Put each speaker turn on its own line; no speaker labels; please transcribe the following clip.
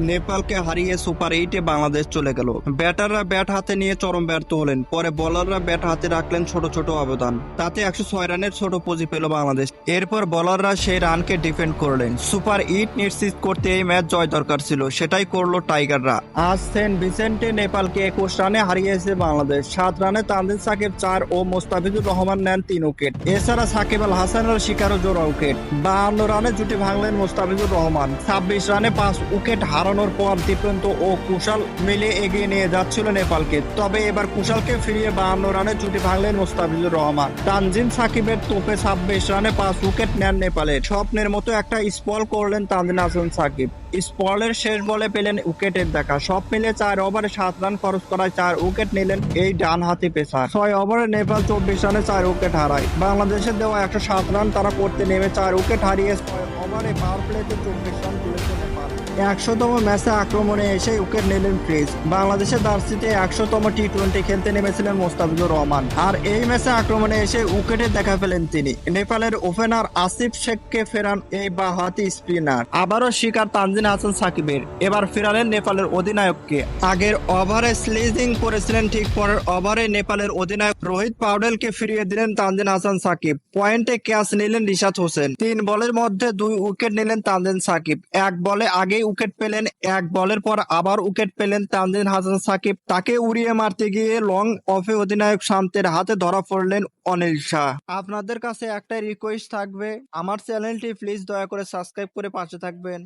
নেপালকে হারিয়ে সুপার এইটে বাংলাদেশ চলে গেল। ব্যাটাররা ব্যাট হাতে নিয়ে চরম ব্যর্থ হলেন, পরে বোলাররা ব্যাট হাতে রাখলেন ছোট ছোট অবদান। তাতে একশো ছয় রানের ছোট পুঁজি পেল বাংলাদেশ। এরপর বোলাররা সেই রানকে ডিফেন্ড করলেন। সুপার এইট নিশ্চিত করতে এই ম্যাচ জয় দরকার ছিল, সেটাই করল টাইগাররা। আজ সেন্ট ভিসেন্টে নেপালকে একুশ রানে হারিয়েছে বাংলাদেশ। সাত রানে তানজিদ সাকিব চার ও মোস্তাফিজুর রহমান নেন তিন উইকেট। এছাড়া সাকিব আল হাসানের শিকারও জোড়া উইকেট। বাহান্ন রানে জুটি ভাঙলেন মোস্তাফিজুর রহমান। ছাব্বিশ রানে পাঁচ উইকেট হারানোর পর দীপন্ত ও কুশাল মিলে এগিয়ে নিয়ে যাচ্ছিল নেপালকে। তবে এবার কুশালকে ফিরিয়ে বাহান্ন রানে জুটি ভাঙলেন মোস্তাফিজুর রহমান। তানজিম সাকিবের তোপে ছাব্বিশ রানে পাঁচ উইকেট নেন নেপালের স্বপ্নের মতো একটা স্পল করলেন তানজিন হাসান সাকিব। স্পলের শেষ বলে পেলেন উইকেটের দেখা। সব মিলে চার ওভারে সাত রান খরচ করায় চার উইকেট নিলেন এই ডান হাতি পেসার। ছয় ওভারে নেপাল চব্বিশ রানে চার উইকেট হারায়। বাংলাদেশের দেওয়া একশো সাত রান তারা করতে নেমে চার উইকেট হারিয়ে ছয় ওভারে পাওয়ার প্লেতে চব্বিশ রান তুলেছে নেপাল একশোতম ম্যাচে আক্রমণে এসে উইকেট নিলেন ক্রিস। বাংলাদেশের জার্সিতে একশোতম টি টোয়েন্টি খেলতে নেমেছিলেন মোস্তাফিজুর রহমান। আর এই ম্যাচে আক্রমণে এসে উইকেটে দেখা পেলেন তিনি। নেপালের ওপেনার আসিফ শেখকে ফেরান এই বাহাতি স্পিনার। আবারও শিকার তানজিন হাসান সাকিবের। এবার ফেরালেন নেপালের অধিনায়ককে। আগের ওভারে স্লিজিং করেছিলেন ঠিক পরের ওভারে নেপালের অধিনায়ক রোহিত পাউডেলকে ফিরিয়ে দিলেন তানজিন হাসান সাকিব। পয়েন্টে ক্যাচ নিলেন রিশাদ হোসেন। তিন বলের মধ্যে দুই উইকেট নিলেন তানজিন সাকিব। এক বলে আগেই উইকেট পেলেন, এক বলের পর আবার উইকেট পেলেন তানজিন হাসান সাকিব। তাকে উড়িয়ে মারতে গিয়ে লং অফে অধিনায়ক শান্তের হাতে ধরা পড়লেন অনিল শাহ। আপনাদের কাছে একটা রিকোয়েস্ট থাকবে। আমার চ্যানেলটি প্লিজ দয়া করে সাবস্ক্রাইব করে পাশে থাকবেন।